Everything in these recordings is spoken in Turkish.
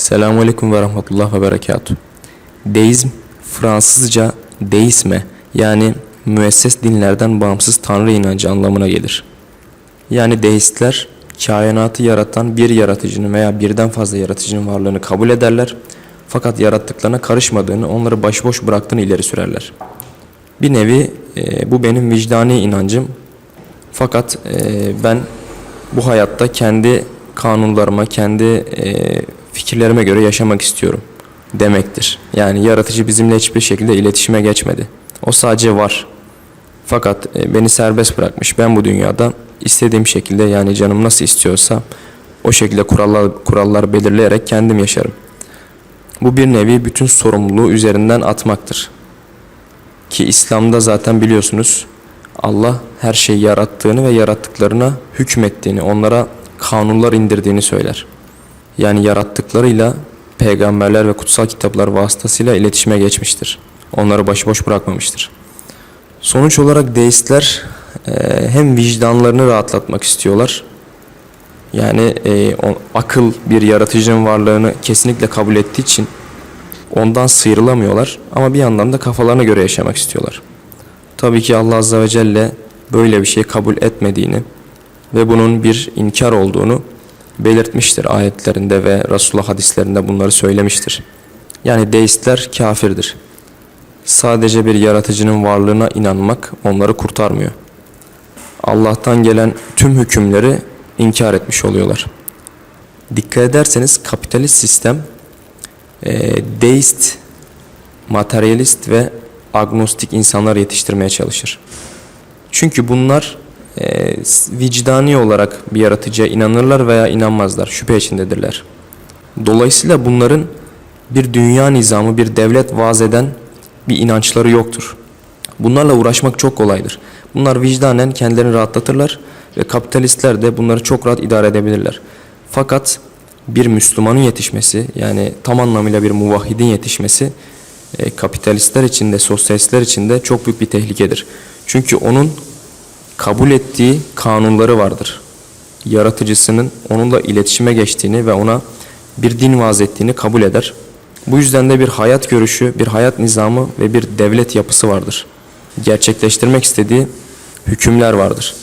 Selamun Aleyküm ve Rahmetullah ve Berekatuhu. Deizm, Fransızca deisme yani müesses dinlerden bağımsız tanrı inancı anlamına gelir. Yani deistler kainatı yaratan bir yaratıcının veya birden fazla yaratıcının varlığını kabul ederler. Fakat yarattıklarına karışmadığını, onları başıboş bıraktığını ileri sürerler. Bir nevi e, bu benim vicdani inancım. Fakat e, ben bu hayatta kendi kanunlarıma, kendi e, fikirlerime göre yaşamak istiyorum demektir. Yani yaratıcı bizimle hiçbir şekilde iletişime geçmedi. O sadece var. Fakat e, beni serbest bırakmış. Ben bu dünyada istediğim şekilde yani canım nasıl istiyorsa o şekilde kurallar kurallar belirleyerek kendim yaşarım. Bu bir nevi bütün sorumluluğu üzerinden atmaktır. Ki İslam'da zaten biliyorsunuz Allah her şeyi yarattığını ve yarattıklarına hükmettiğini, onlara kanunlar indirdiğini söyler. Yani yarattıklarıyla peygamberler ve kutsal kitaplar vasıtasıyla iletişime geçmiştir. Onları başıboş bırakmamıştır. Sonuç olarak deistler e, hem vicdanlarını rahatlatmak istiyorlar. Yani e, o, akıl bir yaratıcının varlığını kesinlikle kabul ettiği için ondan sıyrılamıyorlar ama bir yandan da kafalarına göre yaşamak istiyorlar. Tabii ki Allah Azze ve Celle böyle bir şey kabul etmediğini ve bunun bir inkar olduğunu belirtmiştir ayetlerinde ve Resulullah hadislerinde bunları söylemiştir. Yani deistler kafirdir. Sadece bir yaratıcının varlığına inanmak onları kurtarmıyor. Allah'tan gelen tüm hükümleri inkar etmiş oluyorlar. Dikkat ederseniz kapitalist sistem e, deist, materyalist ve agnostik insanlar yetiştirmeye çalışır. Çünkü bunlar e, vicdani olarak bir yaratıcıya inanırlar veya inanmazlar, şüphe içindedirler. Dolayısıyla bunların bir dünya nizamı, bir devlet vaaz eden bir inançları yoktur. Bunlarla uğraşmak çok kolaydır. Bunlar vicdanen kendilerini rahatlatırlar ve kapitalistler de bunları çok rahat idare edebilirler. Fakat bir Müslümanın yetişmesi yani tam anlamıyla bir muvahhidin yetişmesi e, kapitalistler için de sosyalistler için de çok büyük bir tehlikedir. Çünkü onun kabul ettiği kanunları vardır. Yaratıcısının onunla iletişime geçtiğini ve ona bir din vaaz ettiğini kabul eder. Bu yüzden de bir hayat görüşü, bir hayat nizamı ve bir devlet yapısı vardır. Gerçekleştirmek istediği hükümler vardır.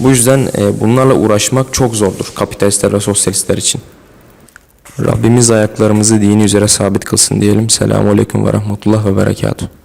Bu yüzden e, bunlarla uğraşmak çok zordur kapitalistler ve sosyalistler için. Rabbimiz ayaklarımızı dini üzere sabit kılsın diyelim. Selamun Aleyküm ve Rahmetullah ve Berekatuhu.